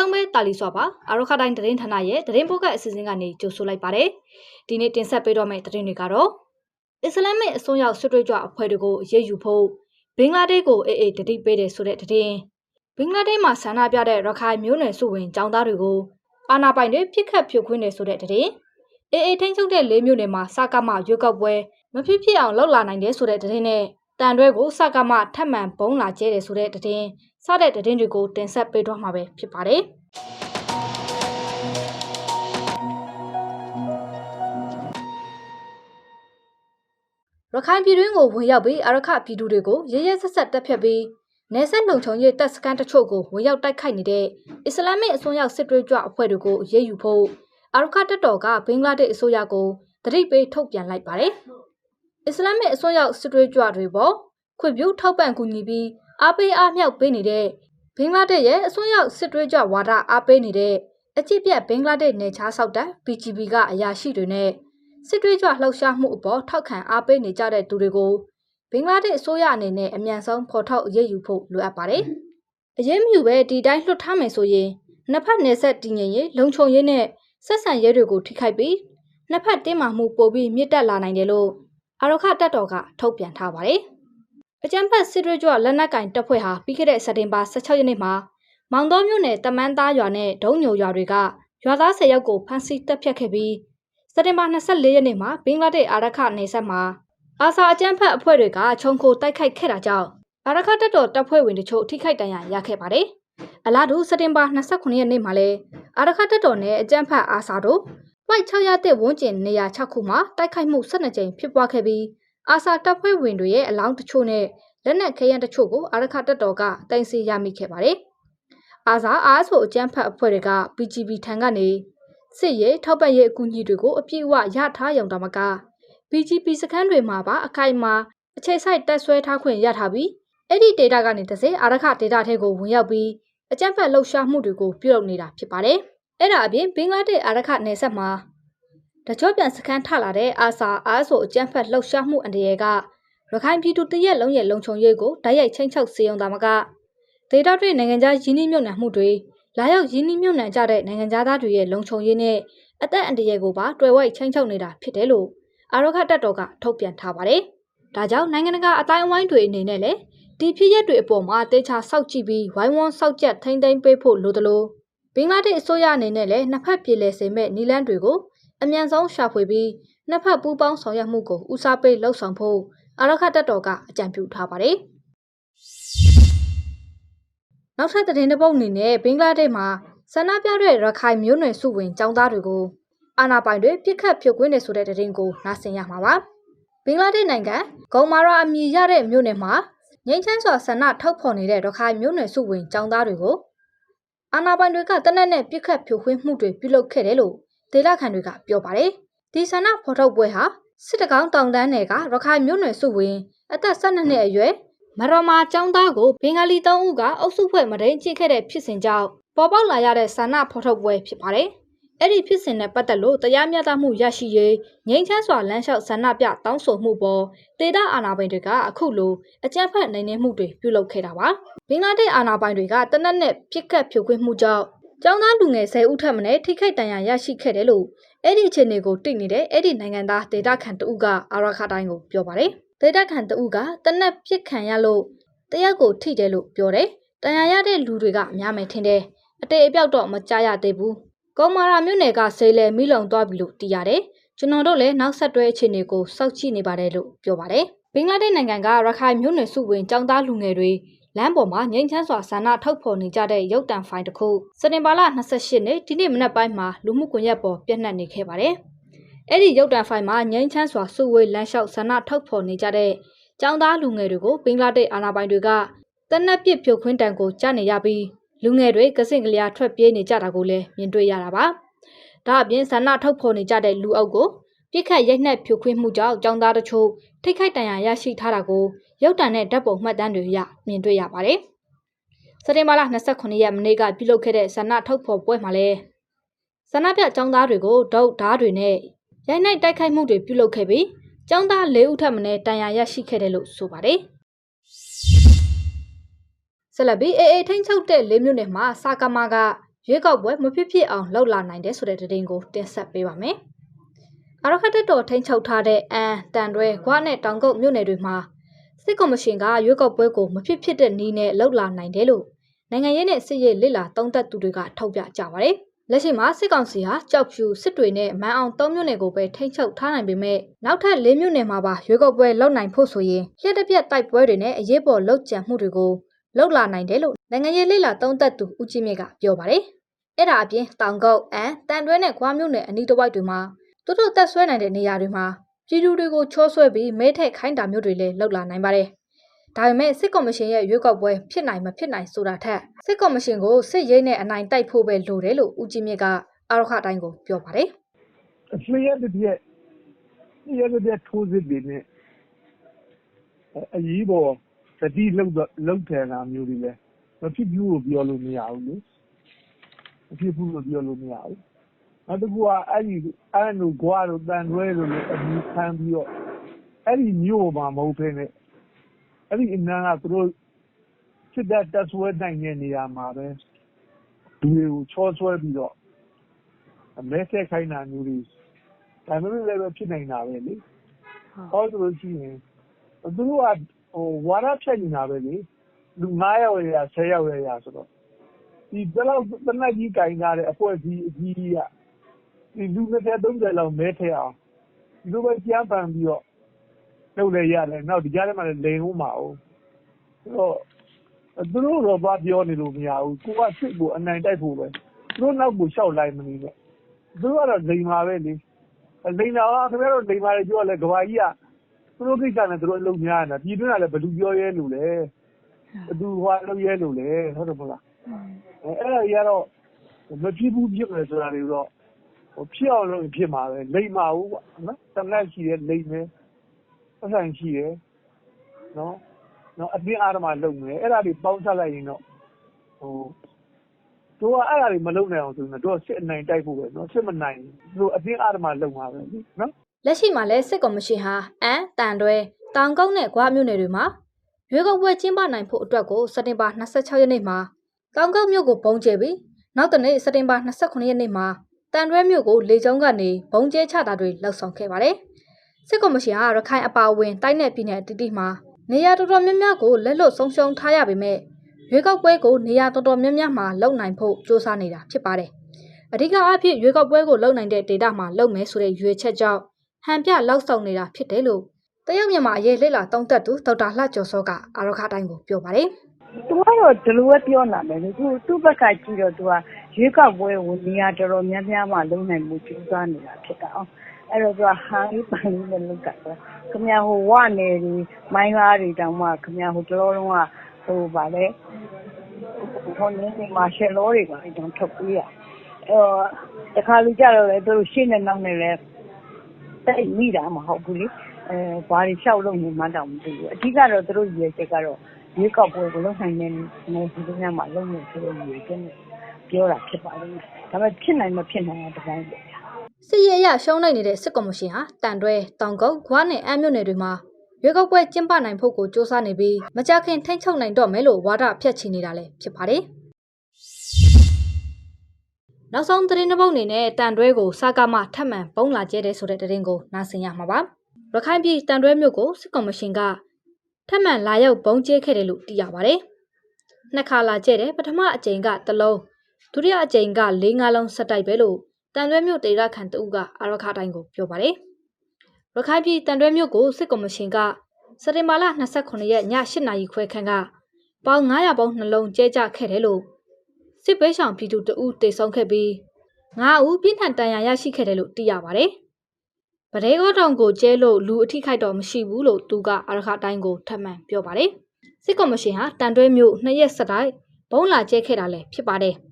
လုံးပဲတာလီစွာပါအာရခတိုင်းသတင်းဌာနရဲ့သတင်းပုတ်ကအစီအစဉ်ကနေကြိုဆိုလိုက်ပါတယ်ဒီနေ့တင်ဆက်ပေးတော့မယ့်သတင်းတွေကတော့အစ္စလာမစ်အစွန်းရောက်ဆွတ်တွေးကြအဖွဲ့တွေကိုအရေးယူဖို့ဘင်္ဂလားဒေ့ရှ်ကိုအေးအေးတတိပေးတယ်ဆိုတဲ့သတင်းဘင်္ဂလားဒေ့ရှ်မှာဆန္ဒပြတဲ့ရခိုင်မျိုးနွယ်စုဝင်ចောင်းသားတွေကိုအာဏာပိုင်တွေပြစ်ခတ်ဖြိုခွင်းတယ်ဆိုတဲ့သတင်းအေးအေးထိန်းချုပ်တဲ့လေးမျိုးနယ်မှာစကားမရွေးကောက်ပွဲမဖြစ်ဖြစ်အောင်လှုပ်လာနိုင်တယ်ဆိုတဲ့သတင်းနဲ့တန်တွဲကိုစကားမထပ်မံဘုံလာကျဲတယ်ဆိုတဲ့သတင်း စတဲ့သတင်းတွေကိုတင်ဆက်ပေးတော့မှာပဲဖြစ်ပါတယ်ရခိုင်ပြည်တွင်းကိုဝင်ရောက်ပြီးအရခပြည်သူတွေကိုရရဲဆက်ဆက်တပ်ဖြတ်ပြီးနေဆက်လုံခြုံရေးတပ်စခန်းတချို့ကိုဝင်ရောက်တိုက်ခိုက်နေတဲ့အစ္စလာမစ်အစွန်းရောက်စစ်သွေးကြွအဖွဲ့တွေကိုအရေးယူဖို့အရခတပ်တော်ကဘင်္ဂလားဒေ့ရှ်အစိုးရကိုတတိပေးထုတ်ပြန်လိုက်ပါတယ်။အစ္စလာမစ်အစွန်းရောက်စစ်သွေးကြွတွေပေါ်ခွင့်ပြုထောက်ပံ့ကူညီပြီး အားပေးအားမြောက်ပေးနေတဲ့ဘင်္ဂလားဒေ့ရှ်ရဲ့အစွန်းရောက်စစ်သွေးကြွဝါဒအားပေးနေတဲ့အကြည့်ပြတ်ဘင်္ဂလားဒေ့ရှ်နယ်ခြားဆောက်တပ် BGB ကအရာရှိတွေနဲ့စစ်သွေးကြွလှုပ်ရှားမှုအပေါ်ထောက်ခံအားပေးနေကြတဲ့သူတွေကိုဘင်္ဂလားဒေ့ရှ်အစိုးရအနေနဲ့အမြန်ဆုံးဖော်ထုတ်အရေးယူဖို့လိုအပ်ပါတယ်။အရေးမယူပဲဒီတိုင်းလွှတ်ထားမယ်ဆိုရင်နှစ်ဖက်နယ်ဆက်တည်ငြိမ်ရေးလုံခြုံရေးနဲ့ဆက်ဆံရေးတွေကိုထိခိုက်ပြီးနှစ်ဖက်တင်းမာမှုပိုပြီးမြင့်တက်လာနိုင်တယ်လို့အာရခတပ်တော်ကထုတ်ပြန်ထားပါတယ်။ အကြံဖတ်စစ်ရွကြွလက်နက်ကင်တပ်ဖွဲ့ဟာပြီးခဲ့တဲ့စက်တင်ဘာ16ရက်နေ့မှာမောင်တော်မြို့နယ်တမန်းသားရွာနဲ့ဒုံညိုရွာတွေကရွာသား10ယောက်ကိုဖမ်းဆီးတပ်ဖြတ်ခဲ့ပြီးစက်တင်ဘာ24ရက်နေ့မှာဘင်္ဂလားဒေ့ရှ်အာရခနယ်စပ်မှာအာဆာအကြမ်းဖက်အဖွဲ့တွေကခြုံခိုတိုက်ခိုက်ခဲ့တာကြောင့်အာရခတပ်တော်တပ်ဖွဲ့ဝင်တချို့ထိခိုက်ဒဏ်ရာရခဲ့ပါတယ်။အလားတူစက်တင်ဘာ29ရက်နေ့မှာလည်းအာရခတပ်တော်နဲ့အကြမ်းဖက်အာဆာတို့ပိုက်6ရတဲ့ဝန်းကျင်နေရာ6ခုမှာတိုက်ခိုက်မှု12ကြိမ်ဖြစ်ပွားခဲ့ပြီး အာဆာတပ်ဖွဲ့ဝင်တွေရဲ့အလောင်းတချို့နဲ့လက်နက်ခဲယမ်းတချို့ကိုအာရခတပ်တော်ကတင်စီရမိခဲ့ပါတယ်။အာဆာအားဆိုအကြမ်းဖက်အဖွဲ့တွေက PGB ထံကနေစစ်ရေးထောက်ပံ့ရေးအကူအညီတွေကိုအပြည့်အဝရထားရုံတမက BGP စခန်းတွေမှာပါအခိုင်အမာအခြေစိုက်တက်ဆွဲထားခွင့်ရထားပြီးအဲ့ဒီ data ကနေတစ်စိအာရခ data ထဲကိုဝင်ရောက်ပြီးအကြမ်းဖက်လှုပ်ရှားမှုတွေကိုပြုလုပ်နေတာဖြစ်ပါတယ်။အဲ့ဒါအပြင်ဘင်္ဂလားဒေ့ရှ်အာရခနယ်စပ်မှာ တကြောပြန်စခန်းထလာတဲ့အာဆာအားဆိုအကြမ်းဖက်လှုပ်ရှားမှုအန္တရာယ်ကရခိုင်ပြည်သူတရက်လုံးရဲ့လုံခြုံရေးကိုတိုက်ရိုက်ချင်းချောက်စေုံတာမကဒေတာတွေနိုင်ငံခြားရင်းနှီးမြှုပ်နှံမှုတွေလာရောက်ရင်းနှီးမြှုပ်နှံကြတဲ့နိုင်ငံသားတွေရဲ့လုံခြုံရေးနဲ့အသက်အန္တရာယ်ကိုပါတွယ်ဝိုက်ချင်းချောက်နေတာဖြစ်တယ်လို့အာရခတပ်တော်ကထုတ်ပြန်ထားပါတယ်။ဒါကြောင့်နိုင်ငံတကာအတိုင်းအဝိုင်းတွေအနေနဲ့လည်းဒီဖြစ်ရပ်တွေအပေါ်မှာတေချာစောက်ကြည့်ပြီးဝိုင်းဝန်းစောက်ကြက်ထိမ့်သိမ်းပေးဖို့လိုသလိုဘင်္ဂလားဒေ့ရှ်အစိုးရအနေနဲ့လည်းနှစ်ဖက်ပြည်လဲစေမဲ့နီလန်းတွေကို အမြန်ဆုံးရှာဖွေပြီးနှစ်ဖက်ပူးပေါင်းဆောင်ရွက်မှုကိုဦးစားပေးလှုပ်ဆောင်ဖို့အာရခတပ်တော်ကအကြံပြုထားပါတယ်။နောက်ထပ်သတင်းတစ်ပုဒ်အနေနဲ့ဘင်္ဂလားဒေ့ရှ်မှာဆန္ဒပြတဲ့ရခိုင်မျိုးနွယ်စုဝင်ចောင်းသားတွေကိုအာဏာပိုင်တွေပြစ်ခတ်ဖြုတ်ကွင်းနေဆိုတဲ့သတင်းကိုနားဆင်ရမှာပါ။ဘင်္ဂလားဒေ့ရှ်နိုင်ငံဂုံမာရာအမည်ရတဲ့မြို့နယ်မှာငိမ့်ချမ်းစွာဆန္ဒထောက်ဖော်နေတဲ့ရခိုင်မျိုးနွယ်စုဝင်ចောင်းသားတွေကိုအာဏာပိုင်တွေကတနက်နဲ့ပြစ်ခတ်ဖြိုခွင်းမှုတွေပြုလုပ်ခဲ့တယ်လို့ ဒေသခံတွေကပြောပါတယ်။ဒီဆန္ဒဖော်ထုတ်ပွဲဟာစစ်တကောင်းတောင်တန်းနယ်ကရခိုင်မျိုးနွယ်စုဝင်အသက်12နှစ်အရွယ်မရမာចောင်းသားကိုဘင်္ဂလီ3ဦးကအုပ်စုဖွဲ့မဒိန်ချစ်ခဲ့တဲ့ဖြစ်စဉ်ကြောင့်ပေါ်ပေါက်လာရတဲ့ဆန္ဒဖော်ထုတ်ပွဲဖြစ်ပါတယ်။အဲ့ဒီဖြစ်စဉ်နဲ့ပတ်သက်လို့တရားမျှတမှုရရှိရေးငြိမ်းချမ်းစွာလမ်းလျှောက်ဆန္ဒပြတောင်းဆိုမှုပေါ်ဒေသအာဏာပိုင်တွေကအခုလိုအကြမ်းဖက်နိုင်နေမှုတွေပြုလုပ်ခဲ့တာပါဘင်္ဂလားဒေ့ရှ်အာဏာပိုင်တွေကတနက်နဲ့ပြစ်ခတ်ဖြိုခွင်းမှုကြောင့် ကျောင်းသားလူငယ်10ဦးထက်မနည်းထိခိုက်ဒဏ်ရာရရှိခဲ့တယ်လို့အဲ့ဒီအခြေအနေကိုသိနေတဲ့အဲ့ဒီနိုင်ငံသားဒေတာခန်တဦးကအာရခတိုင်းကိုပြောပါတယ်ဒေတာခန်တဦးကတနက်ပြစ်ခံရလို့တရက်ကိုထိတယ်လို့ပြောတယ်တန်ရာရတဲ့လူတွေကအများမယ်ထင်တယ်အတေအပြောက်တော့မကြားရသေးဘူးကောမာရာမြို့နယ်ကဆေးလဲမိလုံသွားပြီလို့သိရတယ်။ကျွန်တော်တို့လည်းနောက်ဆက်တွဲအခြေအနေကိုစောင့်ကြည့်နေပါတယ်လို့ပြောပါတယ်။ဘင်္ဂလားဒေ့ရှ်နိုင်ငံကရခိုင်မြို့နယ်စုဝင်ចောင်းသားလူငယ်တွေ လမ်းပေါ်မှာငိမ့်ချမ်းစွာဆန္ဒထုတ်ဖော်နေကြတဲ့ရုပ်တံဖိုင်တစ်ခုစတင်ပါလ28နှစ်ဒီနေ့မနက်ပိုင်းမှာလူမှုကွန်ရက်ပေါ်ပြန့်နှံ့နေခဲ့ပါတယ်။အဲ့ဒီရုပ်တံဖိုင်မှာငိမ့်ချမ်းစွာစုဝေးလမ်းလျှောက်ဆန္ဒထုတ်ဖော်နေကြတဲ့ចောင်းသားလူငယ်တွေကိုဘင်္ဂလားဒေ့ရှ်အာဏာပိုင်တွေကတနက်ပစ်ဖြိုခွင်းတံကိုကြားနေရပြီးလူငယ်တွေကစင့်ကလျာထွက်ပြေးနေကြတာကိုလည်းမြင်တွေ့ရတာပါ။ဒါအပြင်ဆန္ဒထုတ်ဖော်နေကြတဲ့လူအုပ်ကို ပြစ်ခတ်ရိုက်နှက်ဖြိုခွင်းမှုကြောင့်ကျောင်းသားတချို့ထိခိုက်ဒဏ်ရာရရှိထားတာကိုရုပ်တံနဲ့ဓာတ်ပုံမှတ်တမ်းတွေအရမြင်တွေ့ရပါတယ်။စက်တင်ဘာလ29ရက်မနေ့ကပြုလုပ်ခဲ့တဲ့ဆန္ဒထုတ်ဖော်ပွဲမှာလည်းဆန္ဒပြကျောင်းသားတွေကိုဒုတ်ဓားတွေနဲ့ရိုက်နှက်တိုက်ခိုက်မှုတွေပြုလုပ်ခဲ့ပြီးကျောင်းသား၄ဦးထပ်မံတန်ရာရရှိခဲ့တယ်လို့ဆိုပါတယ်။ဆက်လက်ပြီးအေအေထိန်ချုပ်တဲ့၄မြို့နယ်မှာစာကမာကရွေးကောက်ပွဲမဖြစ်ဖြစ်အောင်လှုပ်လာနိုင်တယ်ဆိုတဲ့သတင်းကိုတင်ဆက်ပေးပါမယ်။ အာရခတ်တပ်တော်ထိန်းချုပ်ထားတဲ့အန်တန်တွဲခွားနဲ့တောင်ကုတ်မြို့နယ်တွေမှာစစ်ကော်မရှင်ကရွေးကောက်ပွဲကိုမဖြစ်ဖြစ်တဲ့နည်းနဲ့လှုပ်လာနိုင်တယ်လို့နိုင်ငံရေးနဲ့စစ်ရေးလစ်လာတုံးသက်သူတွေကထောက်ပြကြပါတယ်။လက်ရှိမှာစစ်ကောင်စီဟာကြောက်ဖြူစစ်တွေနဲ့မန်အောင်၃မြို့နယ်ကိုပဲထိန်းချုပ်ထားနိုင်ပေမဲ့နောက်ထပ်၄မြို့နယ်မှာပါရွေးကောက်ပွဲလုပ်နိုင်ဖို့ဆိုရင်လျှက်တစ်ပြက်တိုက်ပွဲတွေနဲ့အရေးပေါ်လှုပ်ကြံမှုတွေကိုလှုပ်လာနိုင်တယ်လို့နိုင်ငံရေးလစ်လာတုံးသက်သူဦးကြီးမြင့်ကပြောပါတယ်။အဲ့ဒါအပြင်တောင်ကုတ်အန်တန်တွဲနဲ့ခွားမြို့နယ်အနီးတစ်ဝိုက်တွေမှာ သူတို့တက်ဆွဲနိုင်တဲ့နေရာတွေမှာပြည်သူတွေကိုချောဆွဲပြီးမဲထက်ခိုင်းတာမျိုးတွေလည်းလှုပ်လာနိုင်ပါတယ်။ဒါပေမဲ့စစ်ကော်မရှင်ရဲ့ရွေးကောက်ပွဲဖြစ်နိုင်မဖြစ်နိုင်ဆိုတာထက်စစ်ကော်မရှင်ကိုစစ်ရေးနဲ့အနိုင်တိုက်ဖို့ပဲလိုတယ်လို့ဦးကြီးမြင့်ကအာရခအတိုင်းကိုပြောပါတယ်အလျှက်တစ်ပြက်လျှက်တစ်ပြက်ထိုးစစ်တွေနဲ့အရေးပေါ်သတိလောက်လောက်တယ်နာမျိုးတွေလဲမဖြစ်ဘူးလို့ပြောလို့မရဘူးလေမဖြစ်ဘူးလို့ပြောလို့မရဘူး နောက်တစ်ခုကအဲ့ဒီအဲ့လိုကွာလို့တန်တွဲလို့လည်းအမြင်ခံပြီးတော့ အဲ့ဒီမျိုးမှာ မဟုတ်ဘဲနဲ့ အဲ့ဒီအနာကသူတို့ စစ်တပ် တပ်ဆွဲနိုင်တဲ့နေရာမှာပဲ လူတွေကို ချောဆွဲပြီးတော့ မဲဆက်ခိုင်းတာမျိုးတွေ ဒါမျိုးလည်းပဲဖြစ်နိုင်တာပဲလေဟောဆိုလို့ရှိရင် သူတို့ကဟိုဝါရဖြတ်နေတာပဲလေ လူ9ယောက်ရ10ယောက်ရဆိုတော့ ဒီဘယ်လောက်တနက်ကြီးကင်ထားတဲ့ အဖွဲ့အစည်း အကြီးကြီးက ဒီလူ20 30လောက် မဲထည့်အောင် ဒီလိုပဲ ကြမ်းပန်ပြီးတော့ လုပ်လဲရတယ်နောက်ဒီကြားထဲမှာလည်း လိန်ဦးမှာအောင်ဆိုတော့ သူတို့တော့ဘာပြောနေလို့ မရဘူး ကိုကစစ်ကိုအနိုင်တိုက်ဖို့ပဲ သူတို့နောက်ကိုရှောက်လိုက်မနေနဲ့ သူတို့ကတော့ လိန်ပါပဲလေ လိန်တာကခင်ဗျားတို့ လိန်ပါတယ် ပြောလဲကဘာကြီးက သူတို့ကိစ္စနဲ့ သူတို့ အလုပ်များနေတာ ပြည်တွင်းကလည်း ဘယ်သူပြောရဲလို့လဲ ဘယ်သူဟွာလုပ်ရဲလို့လဲ ဟုတ်တယ်မဟုတ်လား အဲအဲ့ဒါကြီးကတော့ မဖြစ်ဘူး ဖြစ်မယ်ဆိုတာတွေတော့ဟို ဖြစ်အောင်လုပ်ရင်ဖြစ်မှာပဲ လိန်ပါဘူးကွာနော်တနက်ရှိတယ်လိန်မယ်ပတ်ဆိုင်ရှိတယ်နော်နော်အတင်းအားဓမ္မလုပ်မယ် အဲ့ဒါတွေပေါင်းဆက်လိုက်ရင်တော့ဟိုတို့က အဲ့ဒါတွေမလုပ်နိုင်အောင်ဆိုရင်တို့စစ်အနိုင်တိုက်ဖို့ပဲနော်စစ်မနိုင်တို့အတင်းအားဓမ္မလုပ်မှာပဲနော်။လက်ရှိမှာလည်း စစ်ကော်မရှင်ဟာအန်တန်တွဲ တောင်ကုတ်နဲ့ခွားမြို့နယ်တွေမှာ ရွေးကောက်ပွဲကျင်းပနိုင်ဖို့အတွက်ကို စက်တင်ဘာ26ရက်နေ့မှာ တောင်ကုတ်မြို့ကိုပုံကျဲပြီး နောက်တနေ့ စက်တင်ဘာ29ရက်နေ့မှာ တန်တွဲမြို့ကိုလေကြောင်းကနေပုံကျဲချတာတွေလှုပ်ဆောင်ခဲ့ပါတယ်။စစ်ကော်မရှင်ကရခိုင်အပါအဝင်တိုင်းနယ်ပြည်နယ်အသီးသီးမှာနေရာတော်တော်များများကိုလက်လွတ်ဆုံးရှုံးထားရပေမဲ့ရွေးကောက်ပွဲကိုနေရာတော်တော်များများမှာလုံနိုင်ဖို့စ조사နေတာဖြစ်ပါတယ်။အဓိကအဖြစ်ရွေးကောက်ပွဲကိုလုံနိုင်တဲ့ဒေတာမှာလုံမယ်ဆိုတဲ့ရွေချက်ကြောင့်ဟန်ပြလောက်ဆောင်နေတာဖြစ်တယ်လို့တရုတ်မြန်မာအရေးလက်လာတုံးသက်သူဒေါက်တာလှကျော်စောကအာရခတိုင်းကိုပြောပါတယ်။သူကတော့ဒီလိုပဲပြောလာမယ်လေသူသူ့ဘက်ကကြည့်တော့သူက ရွေးကောက်ပွဲကို နေရာတော်တော်များများမှလုံးနိုင်မှုကြိုးစားနေတာ ဖြစ်တာအောင်အဲ့တော့ သူက ဟန်လေး ပန်လေးနဲ့ လုပ်တာပဲခမရဟို ဝနယ်ဒီမိုင်းလားတွေတောင်မှခမရဟိုတလောလုံးကဟိုဗာလေဟိုနေနေမှာရှယ်လောတွေပါအကြောင်းထုတ်ပေးရအဲ့တော့ တခါလူကြတော့လေသူတို့ ရှင်းနေနောက်နေလဲတိတ်မိတာ မဟုတ်ဘူးလေအဲဘာတွေ လျှောက်လို့နေမှတောင် မသိဘူး အဓိကတော့ သူတို့ ရည်ချက်ကတော့ ရွေးကောက်ပွဲကို လုပ်နိုင်တဲ့နေပြည်တော်များမှာ လုပ်နေဆိုလို့ရည်ကျနေ ပြောတာဖြစ်ပါလိမ့်မယ်။ဒါပေမဲ့ဖြစ်နိုင်မဖြစ်နိုင်တဲ့တိုင်းပဲ။စစ်ရေးအရရှုံးနိုင်နေတဲ့စစ်ကော်မရှင်ဟာတန်တွဲတောင်ကုတ်ဂွားနဲ့အမ်းမြို့နယ်တွေမှာရွေးကောက်ပွဲကျင်းပနိုင်ဖို့ကိုစ조사နေပြီးမကြခင်ထိန်းချုပ်နိုင်တော့မယ်လို့ဝါဒဖြတ်ချီနေတာလည်းဖြစ်ပါတယ်။နောက်ဆုံးသတင်းတစ်ပုဒ်အနေနဲ့တန်တွဲကိုစကားမှထပ်မံပုံလာကျဲတဲ့ဆိုတဲ့သတင်းကိုနားဆင်ရမှာပါ။ရခိုင်ပြည်တန်တွဲမြို့ကိုစစ်ကော်မရှင်ကထပ်မံလာရောက်ပုံကျဲခဲ့တယ်လို့သိရပါတယ်။နှစ်ခါလာကျဲတယ်ပထမအကြိမ်ကတစ်လုံး ဒုတိယအကြိမ်က၄၅လုံးဆက်တိုက်ပဲလို့တန်တွဲမြို့ဒေသခံတဦးကအာရခတိုင်းကိုပြောပါတယ်။ရခိုင်ပြည်တန်တွဲမြို့ကိုစစ်ကော်မရှင်ကစက်တင်ဘာလ29ရက်ည8နာရီခွဲခန့်ကပေါင်900ပေါင်းနှလုံးကျဲကျခဲ့တယ်လို့စစ်ပေးဆောင်ပြည်သူတဦးတေဆုံးခဲ့ပြီး9ဦးပြင်းထန်တန်ရာရရှိခဲ့တယ်လို့သိရပါတယ်။ဗဒဲကောတောင်ကိုကျဲလို့လူအထိခိုက်တော့မရှိဘူးလို့သူကအာရခတိုင်းကိုထပ်မံပြောပါတယ်။စစ်ကော်မရှင်ဟာတန်တွဲမြို့နှစ်ရက်ဆက်တိုက်ဘုံလာကျဲခဲ့တာလည်းဖြစ်ပါတယ်။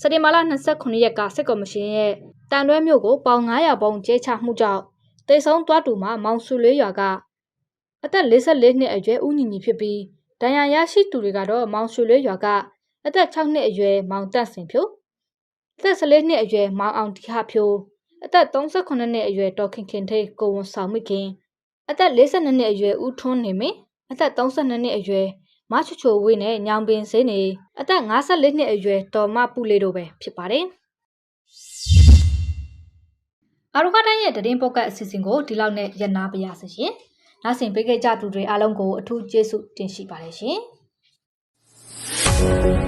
စက်တင်ဘာလ29ရက်ကစစ်ကော်မရှင်ရဲ့တန်တွဲမြို့ကိုပေါင်900ဘုံကျဲချမှုကြောင့်တေဆုံးသွားတူမှာမောင်စုလေးရွာကအသက်44နှစ်အရွယ်ဦးညီညီဖြစ်ပြီးဒဏ်ရာရရှိသူတွေကတော့မောင်စုလေးရွာကအသက်6နှစ်အရွယ်မောင်တက်စင်ဖြိုအသက်14နှစ်အရွယ်မောင်အောင်တီဟဖြိုအသက်38နှစ်အရွယ်ဒေါ်ခင်ခင်ထိတ်ကိုဝန်ဆောင်မိခင်အသက်42နှစ်အရွယ်ဦးထွန်းနေမင်းအသက်32နှစ်အရွယ် မချိုချိုဝေးနဲ့ညောင်ပင်စင်းနေအသက်54နှစ်အရွယ်ဒေါ်မပူလေးတို့ပဲဖြစ်ပါတယ်။အာရုခတိုင်းရဲ့တည်င်းပုတ်ကတ်အစီအစဉ်ကိုဒီလောက်နဲ့ရနာပါရစေရှင်။နောက်ဆင်ပေးခဲ့ကြသူတွေအားလုံးကိုအထူးကျေးဇူးတင်ရှိပါတယ်ရှင်။